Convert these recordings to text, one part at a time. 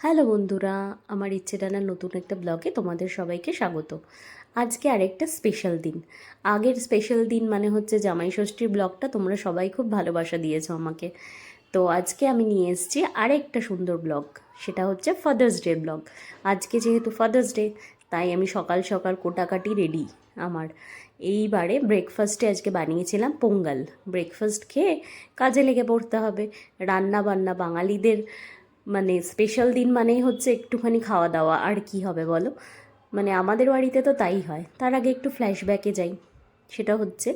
Hello বন্ধুরা, আমার ইচ্ছে টানার নতুন একটা ব্লগে তোমাদের সবাইকে স্বাগত। আজকে আরেকটা স্পেশাল দিন। আগের স্পেশাল দিন মানে হচ্ছে জামাই ষষ্ঠীর ব্লগটা, তোমরা সবাই খুব ভালোবাসা দিয়েছ আমাকে। তো আজকে আমি নিয়ে এসেছি আরেকটা সুন্দর ব্লগ, সেটা হচ্ছে ফাদার্স ডে ব্লগ। আজকে যেহেতু ফাদার্স ডে তাই আমি সকাল সকাল কোটাকাটি রেডি আমার। এইবারে ব্রেকফাস্টে আজকে বানিয়েছিলাম পোঙ্গাল। ব্রেকফাস্ট খেয়ে কাজে লেগে পড়তে হবে। রান্না বান্না বাঙালিদের মানে স্পেশাল দিন মানেই হচ্ছে একটুখানি খাওয়া দাওয়া। আর কি হবে বলো? মানে আমাদের বাড়িতে তো তাই হয়। তার আগে একটু ফ্ল্যাশব্যাকে যাই। সেটা হচ্ছে,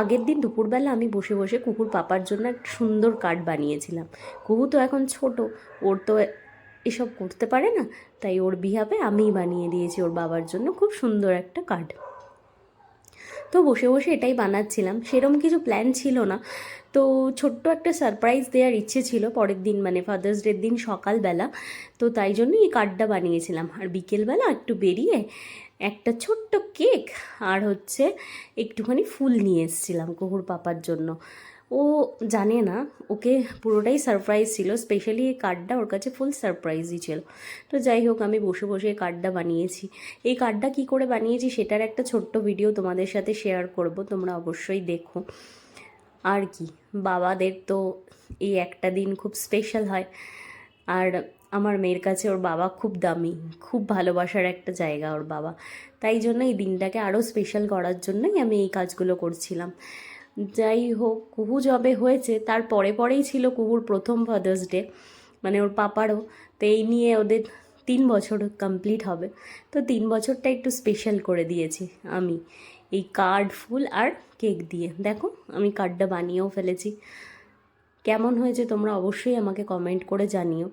আগের দিন দুপুরবেলা আমি বসে বসে কুকুর পাপার জন্য একটা সুন্দর কার্ড বানিয়েছিলাম। কুকু তো এখন ছোট, ওর তো এসব করতে পারে না, তাই ওর বিহাবে আমিই বানিয়ে দিয়েছি ওর বাবার জন্য খুব সুন্দর একটা কার্ড তো বসে বসে এটাই বানাচ্ছিলাম। সেরম কিছু প্ল্যান ছিল না। তো ছোট্ট একটা সারপ্রাইজ দেওয়ার ইচ্ছে ছিল পরের দিন মানে ফাদার্স ডের দিন সকালবেলা। তো তাই জন্য এই কার্ডটা বানিয়েছিলাম। আর বিকেলবেলা একটু বেরিয়ে একটা ছোট্ট কেক আর হচ্ছে একটুখানি ফুল নিয়ে এসেছিলাম কুহুর পাপার জন্য। ও জানে না, ওকে পুরোটাই সারপ্রাইজ ছিল স্পেশালি এই কার্ডটা ওর কাছে ফুল সারপ্রাইজই ছিল। তো যাই হোক, আমি বসে বসে এই কার্ডটা বানিয়েছি। এই কার্ডটা কী করে বানিয়েছি সেটার একটা ছোট্ট ভিডিও তোমাদের সাথে শেয়ার করব, তোমরা অবশ্যই দেখো। আর কি, বাবাদের তো এই একটা দিন খুব স্পেশাল হয়। আর আমার মেয়ের কাছে ওর বাবা খুব দামি, খুব ভালোবাসার একটা জায়গা ওর বাবা। তাই জন্য এই দিনটাকে আরও স্পেশাল করার জন্যই আমি এই কাজগুলো করছিলাম। যাই হোক, কুহু যবে হয়েছে, তার পরে পরেই ছিল কুহুর প্রথম ফাদার্স ডে মানে ওর পাপারও, তো এই নিয়ে ওদের তিন বছর কমপ্লিট হবে। তো তিন বছরটা একটু স্পেশাল করে দিয়েছি আমি, এই কার্ড ফুল আর কেক দিয়ে। দেখো, আমি কার্ডটা বানিয়েও ফেলেছি। কেমন হয়েছে তোমরা অবশ্যই আমাকে কমেন্ট করে জানিও।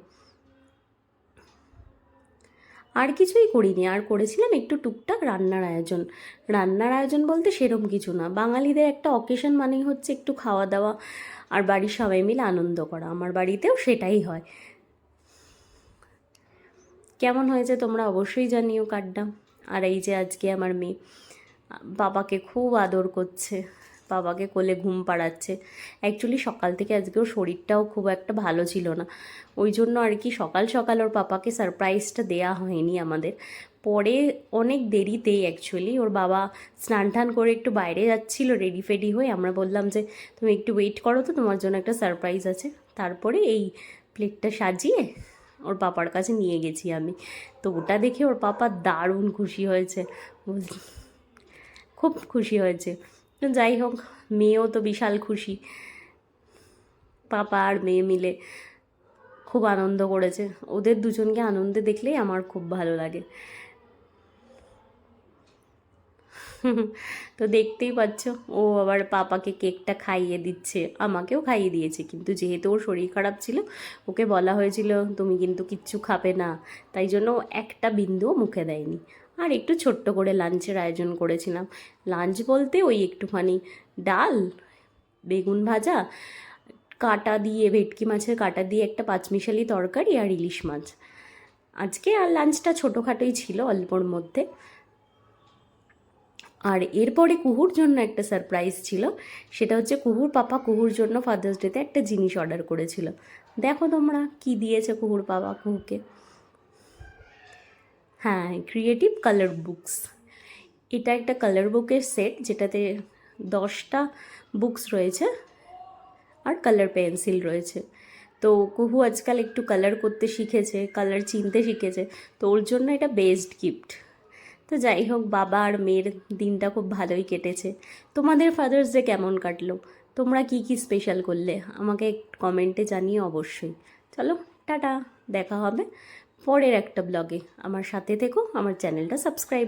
আর কিছুই করিনি, আর করেছিলাম একটু টুকটাক রান্নার আয়োজন। রান্নার আয়োজন বলতে সেরম কিছু না। বাঙালিদের একটা অকেশন মানেই হচ্ছে একটু খাওয়া দাওয়া আর বাড়ির সবাই মিলে আনন্দ করা। আমার বাড়িতেও সেটাই হয়। কেমন হয়েছে তোমরা অবশ্যই জানিও কার্ডটা আর এই যে আজকে আমার মেয়ে বাবাকে খুব আদর করছে। বাবাকে কোলে ঘুম পাড়াচ্ছে। অ্যাকচুয়ালি সকাল থেকে আজকে ওর শরীরটাও খুব একটা ভালো ছিল না। ওই জন্য আর কি সকাল সকাল ওর পাপাকে সারপ্রাইজটা দেয়া হয়নি আমাদের। পরে অনেক দেরিতেই অ্যাকচুয়ালি ওর বাবা স্নান টান করে একটু বাইরে যাচ্ছিল রেডি ফেডি হয়ে আমরা বললাম যে, তুমি একটু ওয়েট করো তো, তোমার জন্য একটা সারপ্রাইজ আছে। তারপরে এই প্লেটটা সাজিয়ে ওর পাপার কাছে নিয়ে গেছি আমি। তো ওটা দেখে ওর পাপা দারুণ খুশি হয়েছে। খুব খুশি হয়েছে। যাই হোক মেয়েও তো বিশাল খুশি। পাপা আর মেয়ে মিলে খুব আনন্দ করেছে। ওদের দুজনকে আনন্দে দেখলেই আমার খুব ভালো লাগে। তো দেখতেই পাচ্ছ, ও আবার পাপাকে কেকটা খাইয়ে দিচ্ছে। আমাকেও খাইয়ে দিয়েছে, কিন্তু যেহেতু ওর শরীর খারাপ ছিল, ওকে বলা হয়েছিল, তুমি কিন্তু কিচ্ছু খাবে না। তাই জন্য একটা বিন্দুও মুখে দেয়নি। আর একটু ছোট্ট করে লাঞ্চের আয়োজন করেছিলাম। লাঞ্চ বলতে ওই একটুখানি ডাল, বেগুন ভাজা, কাটা দিয়ে, ভেটকি মাছের কাটা দিয়ে একটা পাঁচমিশালি তরকারি আর ইলিশ মাছ। আজকে আর লাঞ্চটা ছোটোখাটোই ছিল অল্পর মধ্যে। আর এরপরে কুহুর জন্য একটা সারপ্রাইজ ছিল। সেটা হচ্ছে কুহুর পাপা কুহুর জন্য ফাদার্স ডেতে একটা জিনিস অর্ডার করেছিল। দেখো তোমরা কি দিয়েছে কুহুর পাপা কুহুকে। হ্যাঁ ক্রিয়েটিভ কালার বুকস এটা একটা কালার বুকের সেট যেটাতে দশটা বুকস রয়েছে আর কালার পেন্সিল রয়েছে। তো কুহু আজকাল একটু কালার করতে শিখেছে কালার চিনতে শিখেছে, তো ওর জন্য এটা বেস্ট গিফট তো যাই হোক, বাবা আর মেয়ের দিনটা খুব ভালোই কেটেছে। তোমাদের ফাদার্স ডে কেমন কাটলো? তোমরা কি কি স্পেশাল করলে? আমাকে কমেন্টে জানিয়ে অবশ্যই। চলো, টাটা, দেখা হবে। পরের একটা ব্লগে। আমার সাথে থেকো আমার চ্যানেলটা সাবস্ক্রাইব